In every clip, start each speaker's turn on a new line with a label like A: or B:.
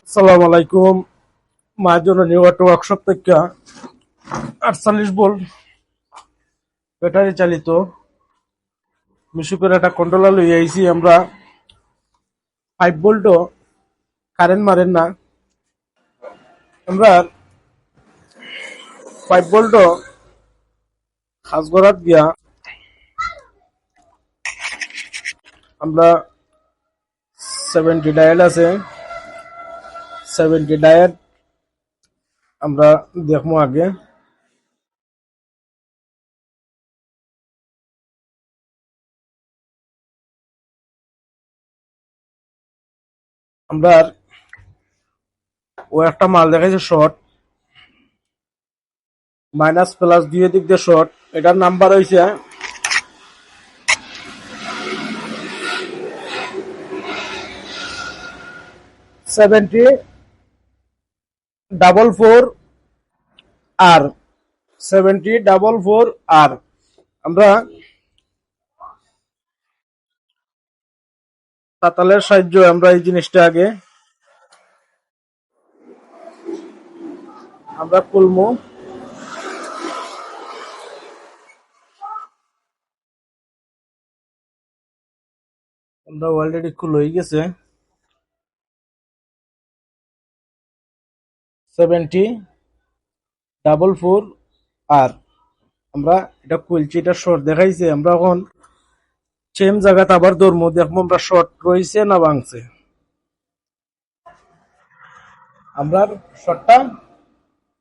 A: আসসালামু আলাইকুম। মা জননী অটো ওয়ার্কশপ থেকে আটচল্লিশ ভোল্ট ব্যাটারি চালিত। মিশুকের একটা কন্ট্রোলার লই আইছি আমরা। ফাইভ ভোল্টও কারেন্ট মারেন না। আমরা ফাইভ ভোল্টও খাসগড়াত গিয়া আমরা সেভেন্টি ডায়াল আছে। সেভেন্টি ডায়েট আমরা দেখব আগে। আমরা ও একটা মাল দেখাইছে শর্ট মাইনাস প্লাস দুই দিক দিয়ে শর্ট এটার নাম্বার হয়েছে সেভেন্টি ডাবল ফোর আর সেভেন্টি ডাবল ফোর আর আমরা তাতালের সাহায্য আমরা এই জিনিসটা আগে আমরা খুলবো। আমরা অলরেডি খুল হয়ে গেছে। সেভেন্টি ডাবল ফোর আর আমরা এটা খুলছি, এটা শর্ট দেখাইছে। আমরা এখন সেম জায়গাতে আবার ধরবো, দেখব আমরা শর্ট রয়েছে না ভাঙছে। আমরা শর্টটা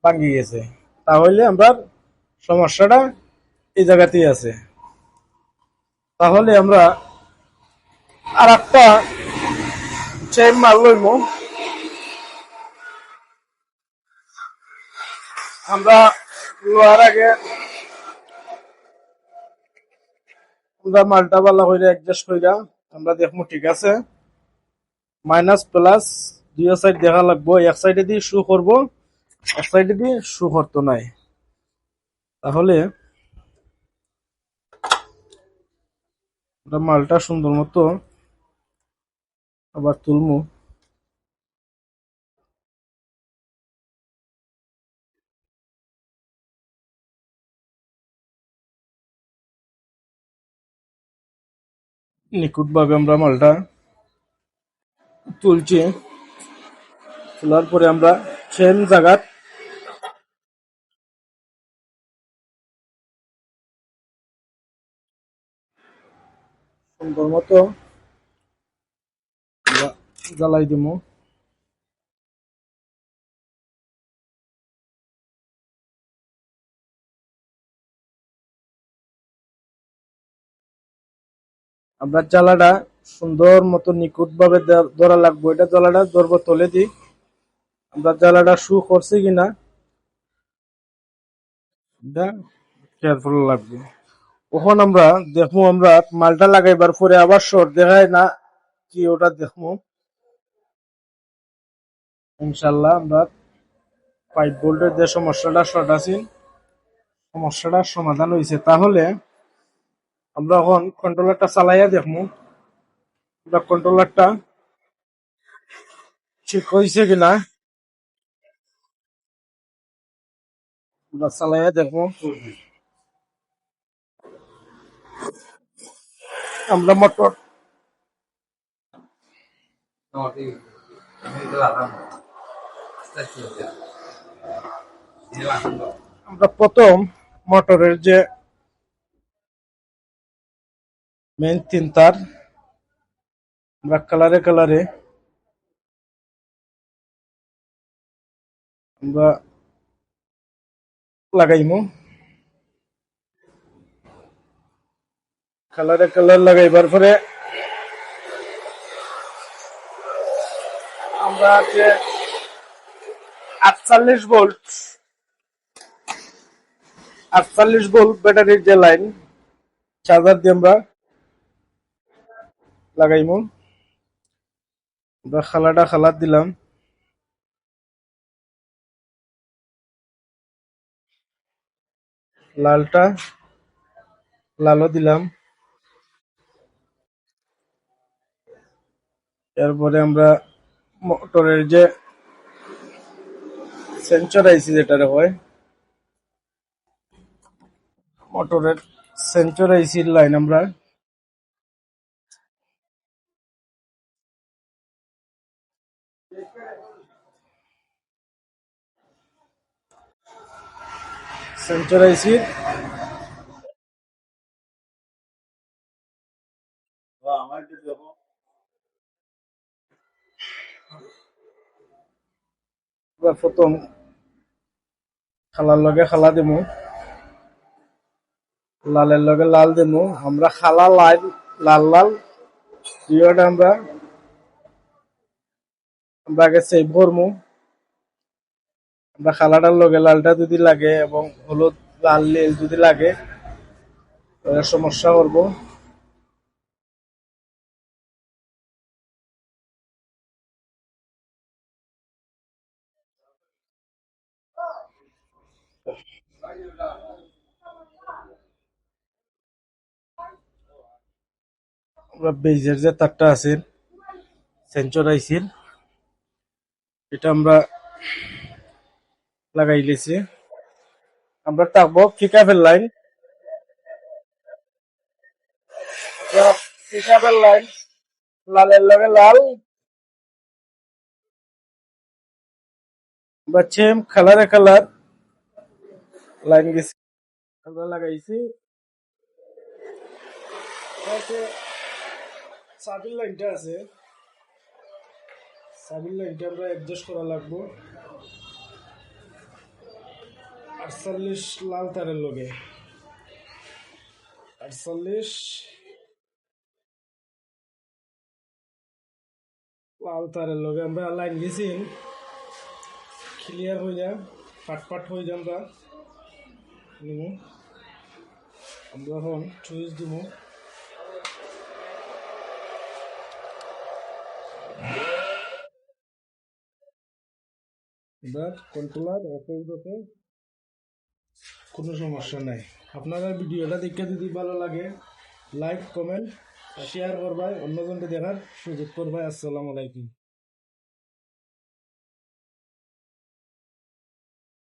A: ভাঙি গেছে। তাহলে আমরা সমস্যাটা এই জায়গাতেই আছে। তাহলে আমরা আর একটা চেন মাল লইমো আমরা লোয়ার আগে আমরা মালটা বালা করে অ্যাডজাস্ট কইরা আমরা দেখব ঠিক আছে? মাইনাস প্লাস দুই সাইড দেখা লাগবো, এক সাইডে দিয়ে শু করব, এক সাইডে দিয়ে শু করতো নাই। তাহলে মালটা সুন্দর মতো আবার তুলমু। নিখুঁতভাবে আমরা মালটা তুলছি। তোলার পরে আমরা সেম জায়গার সুন্দর মতো জ্বালাই দিব। আমরা জ্বালাটা সুন্দর মতো নিখুঁত ভাবে ধরা লাগবো। এটা জ্বালাটা ধরবো তলে দিই আমরা জ্বালাটা শু করছি কিনা? এটা কেয়ারফুল লাগবে। ওখন আমরা দেখব আমরা মালটা লাগাইবার পরে আবার শর্ট দেখায় না কি ওটা দেখব। ইনশাল্লাহ আমরা পাইপ ভোল্টের যে সমস্যাটা শর্ট আছে সমস্যাটার সমাধান হয়েছে তাহলে আমরা এখন কন্ট্রোলারটা চালাইয়া দেখব আমরা কন্ট্রোলারটা ঠিক হয়েছে কিনা? আমরা চালাইয়া দেখব আমরা মোটর আমরা প্রথম মোটরের যে তার আমরা কালারে কালারে আমরা লাগাইমু। কালারে কালার লাগাইবার পরে আমরা যে আটচল্লিশ ভোল্ট আটচল্লিশ ভোল্ট ব্যাটারির যে লাইন চার্জার দিয়ে আমরা লাগাইমু। আমরা খালাটা খালার দিলাম। লালটা লালও দিলাম। এরপরে আমরা মোটরের যে সেন্সর আইসি যেটারে হয়, মোটরের সেন্সর আইসির লাইন আমরা সেন্সর আইসির এবার প্রথম খালার লগে খালা দিমু লালের লগে লাল দিমু আমরা খালা লাল লাল লাল দুইটা আমরা আমরা আগে সেভ করমু আমরা খালাটার লগে লালটা যদি লাগে এবং হলুদ, লাল, নীল যদি লাগে, তাহলে সমস্যা করব। বেজের যে তারটা আছে সেন্সর আইসির এটা আমরা লাগাই লেছি। আমরা থাকব পিকআপের লাইন। পিকআপের লাইন। লালের লগে লাল। বা সেম কালারে কালার লাইন গেছি। আমরা লাগাইছি। সাবিল লাইনটা আছে। সাবিল লাইনটা আমরা অ্যাডজাস্ট করা লাগবো। আটচল্লিশ লাল তারের লগে। আটচল্লিশ লাল তারের লগে। আমরা লাইন গেছি। ক্লিয়ার হয়ে যায় পাট হয়ে যায় আমরা আমরা এখন চুইস দিব এবার কন্ট্রোলার অফ হয়ে কোনো সমস্যা নাই। আপনারা ভিডিওটা দেখে যদি ভালো লাগে লাইক কমেন্ট শেয়ার করবাই। অন্যজনকে দেখার সুযোগ করবাই। আসসালামু আলাইকুম।